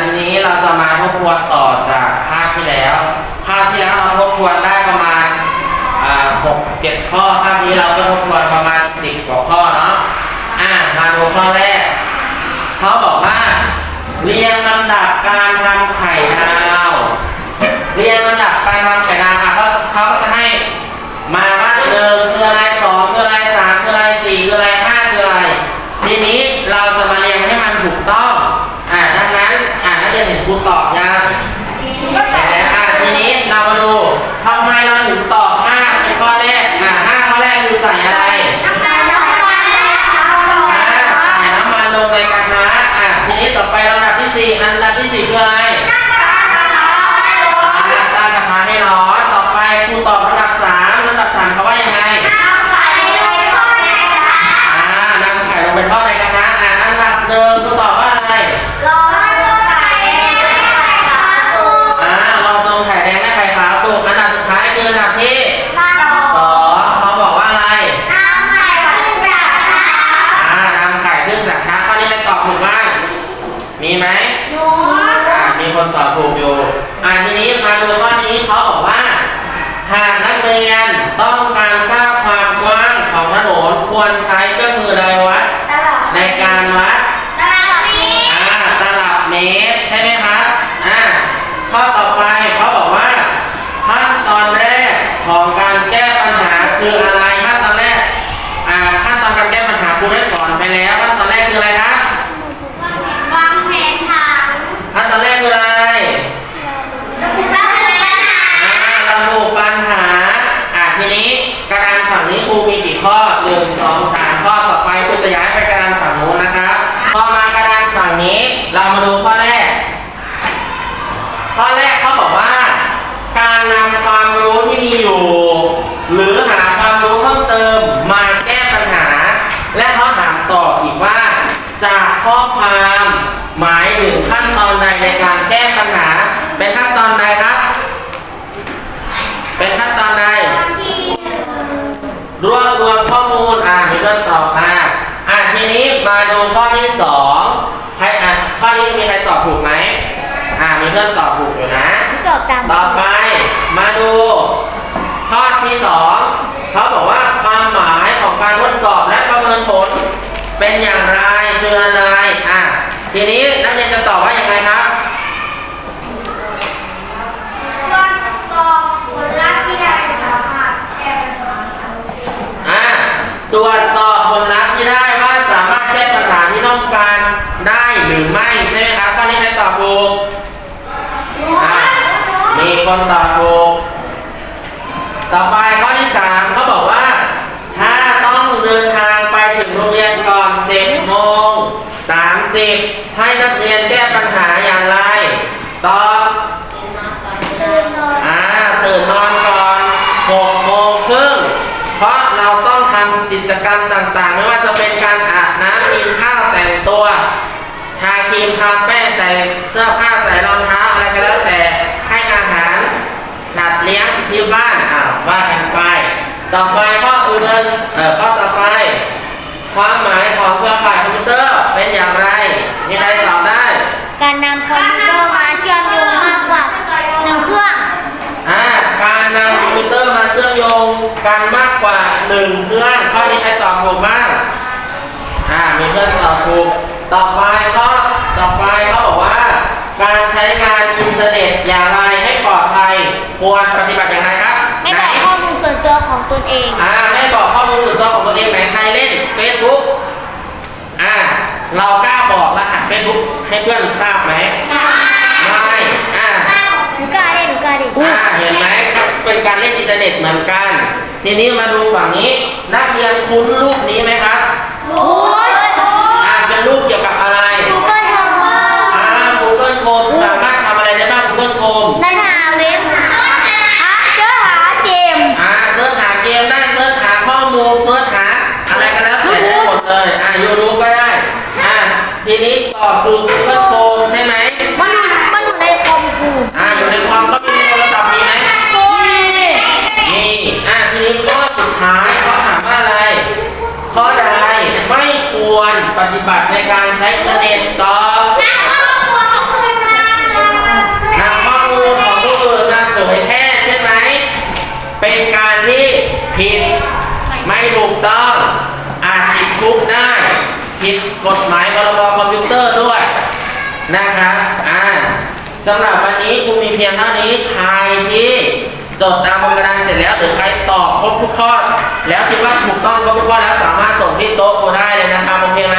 ทีนี้เราจะมาทบทวนต่อจากภาคที่แล้ว ภาคที่แล้วเราทบทวนได้ประมาณอ่าหกเจ็ดข้อภาคนี้เราก็ทบทวนประมาณสิบกว่าข้อเนาะอ่ามาดูข้อแรก เขาบอกว่าเรียงลำดับการทำไข่ดาว เรียงลำดับการทำไข่ดาวอะเขาเขาก็จะให้มาว่าหนึ่งคืออะไรสองคืออะไรสามคืออะไรสี่คืออะไรห้าคืออะไร ทีนี้เราจะมาเรียงให้มันถูกต้อง อ่าดังนั้นอ่า นักเมีไหมอ่ามีคนตอบถูกอยู่อ่าทีนี้มาดูข้อนี้เขาบอกว่า หากนักเรียนต้องการทราบความกว้างของถนนควรใช้เครื่องมือใดวัดในการวัด อ่าตลับเมตรใช่ไหมครับ อ่า ข้อต่อไปเขาบอกว่าขั้นตอนแรกของการแก้ปัญหาคืออะไรขั้นตอนแรก อ่า ขั้นตอนการแก้ปัญหาครูได้สอนไปแล้วขั้นตอนแรกคืออะไรครับ ขั้นตอนแรกคืออะไร อ่าระบุปัญหา อ่าทีนี้กระดานฝั่งนี้ครู มีกี่ข้อหนึ่งสองสามข้อต่อไปครูจะย้ายไปกระดานฝั่งนู้นนะครับพอมากระดานฝั่งนี้เรามาดูข้อแรก ข้อแรกเขาบอกว่า การนำความรู้ที่มีอยู่ หรือหาความรู้เพิ่มเติมมาแก้ปัญหา และเขาถามต่ออีกว่าจากข้อความหมายถึงขั้นตอนใดใน อมูลอ่ามีเรื่องตอบมาอ่าทีนี้มาดูข้อที่สองใครอะข้อนี้มีใครตอบถูกไหมอ่ามีเพื่อนตอบถูกอยู่นะต่อไปมาดูข้อที่สองเขาบอกว่าความหมายของการทดสอบและประเมินผล เป็นอย่างไรคืออะไรอะทีนี้นักเรียนจะตอบว่าอย่างไรครับ อ่าตรวจสอบ ผลลัพธ์ที่ได้ว่าสามารถแก้ปัญหาที่ต้องการได้หรือไม่ใช่ไหมครับข้อนี้ใครตอบถูกอ่ามีคนตอบถูกต่อไปข้อที่สามเขาบอกว่า ถ้าต้องเดินทางไปถึงโรงเรียนก่อน7โมง30ให้นักเรียนแก้ปัญหาอย่างไรตอบอ่าตื่นนอนก่อน6โมงครึ่ง เพราะเราต้องทำกิจกรรมต่างๆ ไม่ว่าจะเป็น การอาบน้ำกินข้าวแต่งตัว ทาครีมทาแป้งใส่เสื้อผ้าใส่รองเท้าอะไรก็แล้วแต่ให้อาหารสัตว์เลี้ยงที่บ้านอ่าว่ากันไป ต่อไปข้ออื่นเอ่อข้อต่อไป ความหมายของเครือข่ายคอมพิวเตอร์เป็นอย่างไร มีใครตอบได้การนำคอมพิวเตอร์มาเชื่อมโยงมากกว่าหนึ่งเครื่อง อ่าการนำคอมพิวเตอร์มาเชื่อมโยงกันมากกว่าหนึ่งเครื่องข้อนี้ใครตอบถูกบ้างอ่า มีเพื่อนตอบถูกต่อไปข้อต่อไปเขาบอกว่า การใช้งานอินเทอร์เน็ตอย่างไรให้ปลอดภัยควรปฏิบัติอย่างไรครับไม่บไหนอกข้อมูลส่วนตัวของตนเองอ่าไม่บอกข้อมูลส่วนตัวของตัวเองไหนใครเล่น Facebook อ่าเรากล้าบอกรหัส Facebook ให้เพื่อนทราบไหมไม่อ่าหนูกล้าเล่นหนูกล้าเล่นอ่าเห็นไหมเป็นการเล่นอินเทอร์เน็ตเหมือนกัน ทีนี้มาดูฝั่งนี้ นักเรียนคุ้นรูปนี้ไหมครับโอ้ย อ่าเป็นรูปเกี่ยวกับอะไร กูเกิลโฮม อ่า Google Chrome สามารถทำอะไรได้บ้าง Google Chrome ได้หาเว็บหาเชื่อหาเกม อ่าเสิร์ชหาเกมได้เสิร์ชหาข้อมูลเสิร์ชหาอะไรก็แล้วแต่ได้หมดเลย อ่ายูทูบก็ได้ อ่า ที นี้ ผิดกฎหมายพรบคอมพิวเตอร์ด้วยนะครับอ่าสำหรับวันนี้ครูมีเพียงเท่านี้ใครที่จดตามบนกระดานเสร็จแล้วหรือใครตอบครบทุกข้อ แล้วคิดว่าถูกต้องครบทุกข้อแล้วสามารถส่งที่โต๊ะครูได้เลยนะครับโอเคไหม